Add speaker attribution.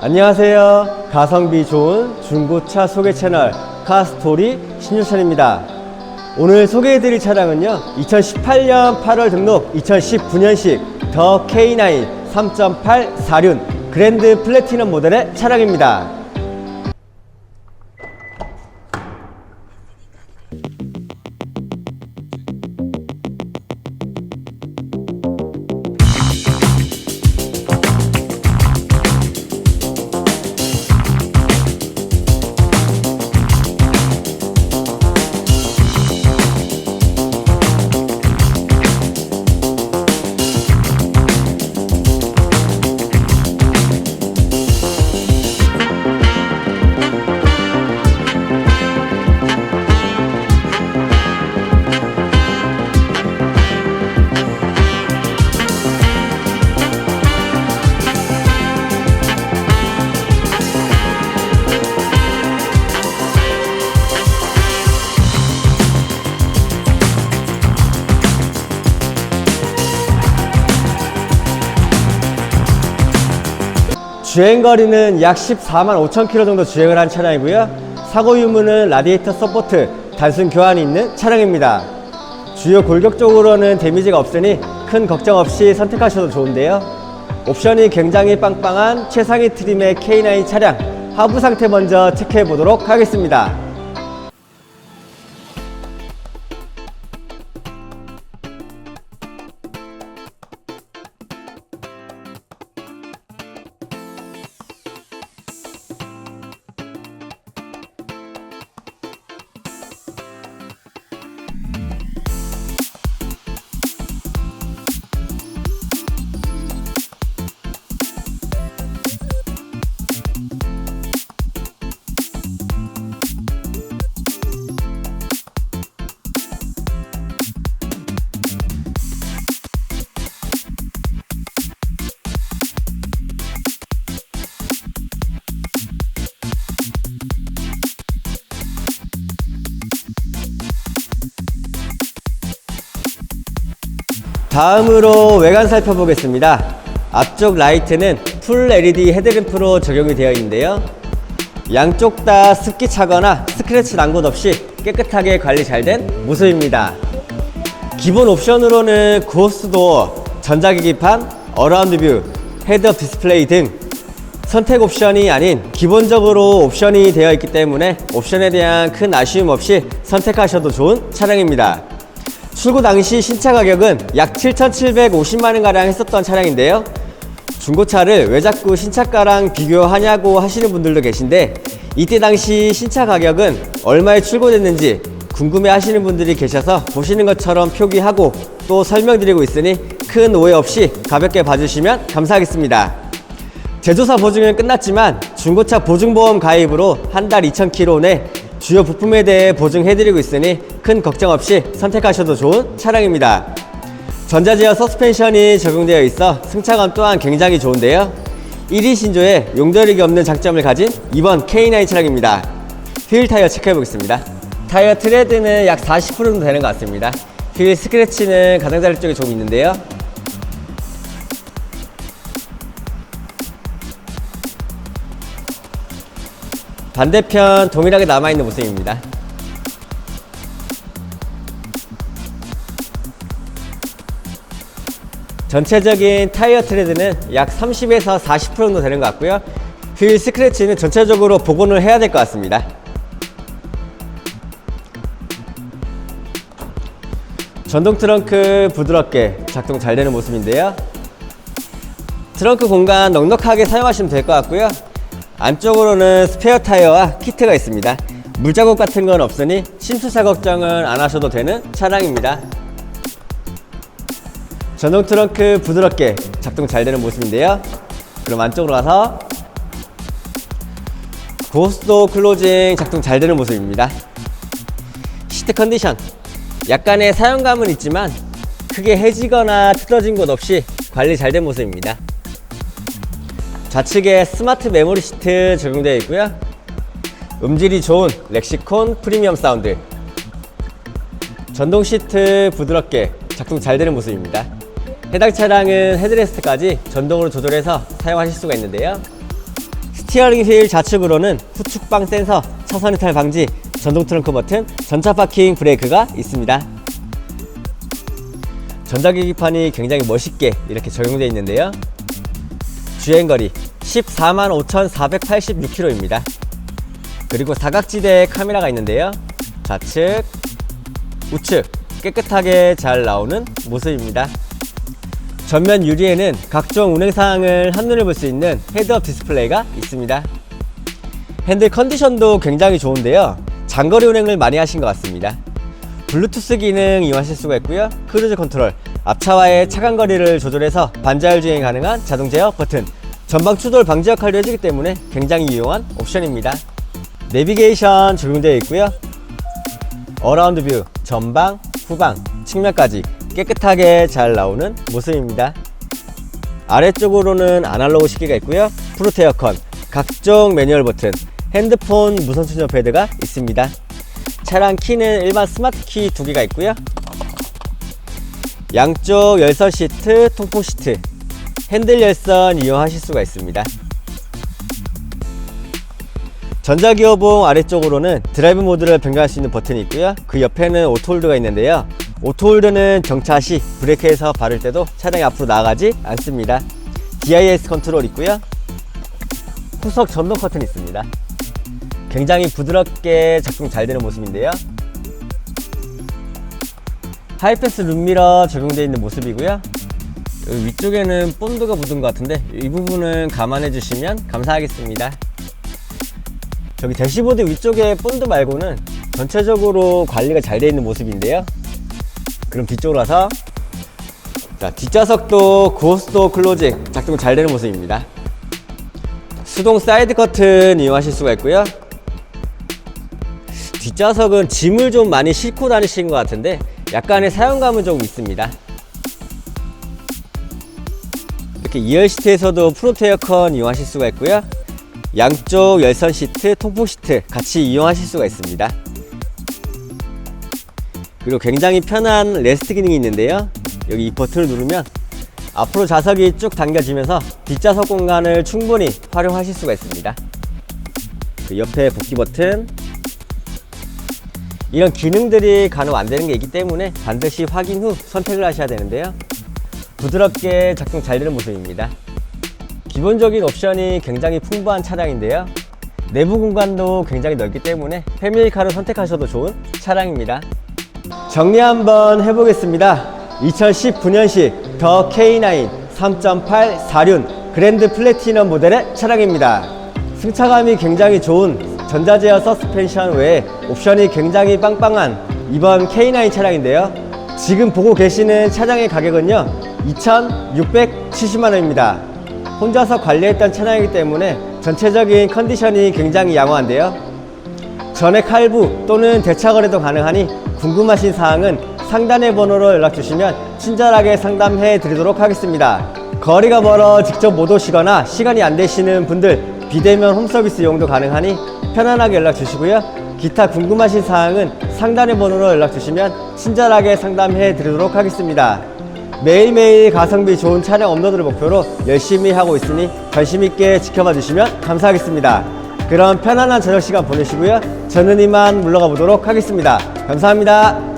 Speaker 1: 안녕하세요. 가성비 좋은 중고차 소개 채널 카스토리 신유찬입니다. 오늘 소개해드릴 차량은요, 2018년 8월 등록 2019년식 더 K9 3.8 4륜 그랜드 플래티넘 모델의 차량입니다. 주행 거리는 약 14만 5천 킬로 정도 주행을 한 차량이고요. 사고 유무는 라디에이터 서포트, 단순 교환이 있는 차량입니다. 주요 골격 쪽으로는 데미지가 없으니 큰 걱정 없이 선택하셔도 좋은데요. 옵션이 굉장히 빵빵한 최상위 트림의 K9 차량 하부 상태 먼저 체크해 보도록 하겠습니다. 다음으로 외관 살펴보겠습니다. 앞쪽 라이트는 풀 LED 헤드램프로 적용이 되어 있는데요. 양쪽 다 습기 차거나 스크래치 난 곳 없이 깨끗하게 관리 잘 된 모습입니다. 기본 옵션으로는 고스도, 전자기기판, 어라운드 뷰, 헤드업 디스플레이 등 선택 옵션이 아닌 기본적으로 옵션이 되어 있기 때문에 옵션에 대한 큰 아쉬움 없이 선택하셔도 좋은 차량입니다. 출고 당시 신차 가격은 약 7,750만 원가량 했었던 차량인데요. 중고차를 왜 자꾸 신차가랑 비교하냐고 하시는 분들도 계신데 이때 당시 신차 가격은 얼마에 출고됐는지 궁금해 하시는 분들이 계셔서 보시는 것처럼 표기하고 또 설명드리고 있으니 큰 오해 없이 가볍게 봐주시면 감사하겠습니다. 제조사 보증은 끝났지만 중고차 보증보험 가입으로 한 달 2,000km 내 주요 부품에 대해 보증해드리고 있으니 큰 걱정 없이 선택하셔도 좋은 차량입니다. 전자제어 서스펜션이 적용되어 있어 승차감 또한 굉장히 좋은데요. 1위 신조에 용도력이 없는 장점을 가진 이번 K9 차량입니다. 휠 타이어 체크해 보겠습니다. 타이어 트레드는 약 40% 정도 되는 것 같습니다. 휠 스크래치는 가장자리 쪽에 좀 있는데요. 반대편 동일하게 남아있는 모습입니다. 전체적인 타이어 트레드는 약 30에서 40% 정도 되는 것 같고요. 휠 스크래치는 전체적으로 복원을 해야 될 것 같습니다. 전동 트렁크 부드럽게 작동 잘 되는 모습인데요. 트렁크 공간 넉넉하게 사용하시면 될 것 같고요. 안쪽으로는 스페어 타이어와 키트가 있습니다. 물자국 같은 건 없으니 침투사 걱정은 안 하셔도 되는 차량입니다. 전동 트렁크 부드럽게 작동 잘 되는 모습인데요. 그럼 안쪽으로 가서 고스도 클로징 작동 잘 되는 모습입니다. 시트 컨디션 약간의 사용감은 있지만 크게 해지거나 틀어진 곳 없이 관리 잘 된 모습입니다. 좌측에 스마트 메모리 시트 적용되어 있고요. 음질이 좋은 렉시콘 프리미엄 사운드. 전동 시트 부드럽게 작동 잘 되는 모습입니다. 해당 차량은 헤드레스트까지 전동으로 조절해서 사용하실 수가 있는데요. 스티어링 휠 좌측으로는 후축방 센서, 차선 이탈 방지, 전동 트렁크 버튼, 전차 파킹 브레이크가 있습니다. 전자계기판이 굉장히 멋있게 이렇게 적용되어 있는데요. 주행거리 14만 5,486km입니다. 그리고 사각지대에 카메라가 있는데요. 좌측, 우측 깨끗하게 잘 나오는 모습입니다. 전면 유리에는 각종 운행 사항을 한눈에 볼 수 있는 헤드업 디스플레이가 있습니다. 핸들 컨디션도 굉장히 좋은데요. 장거리 운행을 많이 하신 것 같습니다. 블루투스 기능 이용하실 수가 있고요. 크루즈 컨트롤, 앞차와의 차간 거리를 조절해서 반자율 주행 가능한 자동 제어 버튼, 전방 추돌 방지 역할을 해주기 때문에 굉장히 유용한 옵션입니다. 내비게이션 적용되어 있고요. 어라운드 뷰, 전방, 후방, 측면까지 깨끗하게 잘 나오는 모습입니다. 아래쪽으로는 아날로그 시계가 있고요. 프로테 어컨, 각종 매뉴얼 버튼, 핸드폰 무선 충전 패드가 있습니다. 차량 키는 일반 스마트 키 두 개가 있고요. 양쪽 열선 시트, 통풍 시트, 핸들 열선 이용하실 수가 있습니다. 전자기어봉 아래쪽으로는 드라이브 모드를 변경할 수 있는 버튼이 있고요. 그 옆에는 오토홀드가 있는데요. 오토홀드는 정차 시 브레이크에서 바를 때도 차량이 앞으로 나가지 않습니다. DIS 컨트롤 있고요. 후석 전동 커튼 있습니다. 굉장히 부드럽게 작동 잘 되는 모습인데요. 하이패스 룸미러 적용되어 있는 모습이고요. 위쪽에는 본드가 묻은 것 같은데 이 부분은 감안해 주시면 감사하겠습니다. 저기 대시보드 위쪽에 본드 말고는 전체적으로 관리가 잘 되어 있는 모습인데요. 그럼 뒤쪽으로 와서 자 뒷좌석도 고스도 클로징 작동 잘 되는 모습입니다. 수동 사이드 커튼 이용하실 수가 있고요. 뒷좌석은 짐을 좀 많이 싣고 다니시는 것 같은데 약간의 사용감은 조금 있습니다. 이렇게 2열 시트에서도 프론트 에어컨 이용하실 수가 있고요. 양쪽 열선 시트, 통풍 시트 같이 이용하실 수가 있습니다. 그리고 굉장히 편한 레스트 기능이 있는데요. 여기 이 버튼을 누르면 앞으로 좌석이 쭉 당겨지면서 뒷좌석 공간을 충분히 활용하실 수가 있습니다. 그 옆에 복귀 버튼 이런 기능들이 간혹 안 되는 게 있기 때문에 반드시 확인 후 선택을 하셔야 되는데요. 부드럽게 작동 잘 되는 모습입니다. 기본적인 옵션이 굉장히 풍부한 차량인데요. 내부 공간도 굉장히 넓기 때문에 패밀리카를 선택하셔도 좋은 차량입니다. 정리 한번 해보겠습니다. 2019년식 더 K9 3.8 4륜 그랜드 플래티넘 모델의 차량입니다. 승차감이 굉장히 좋은 전자제어 서스펜션 외에 옵션이 굉장히 빵빵한 이번 K9 차량인데요. 지금 보고 계시는 차량의 가격은요. 2,670만 원입니다. 혼자서 관리했던 차량이기 때문에 전체적인 컨디션이 굉장히 양호한데요. 전액 할부 또는 대차 거래도 가능하니 궁금하신 사항은 상단의 번호로 연락 주시면 친절하게 상담해 드리도록 하겠습니다. 거리가 멀어 직접 못 오시거나 시간이 안 되시는 분들 비대면 홈서비스 이용도 가능하니 편안하게 연락 주시고요. 기타 궁금하신 사항은 상단의 번호로 연락 주시면 친절하게 상담해 드리도록 하겠습니다. 매일매일 가성비 좋은 차량 업로드를 목표로 열심히 하고 있으니 관심 있게 지켜봐 주시면 감사하겠습니다. 그럼 편안한 저녁 시간 보내시고요. 저는 이만 물러가 보도록 하겠습니다. 감사합니다.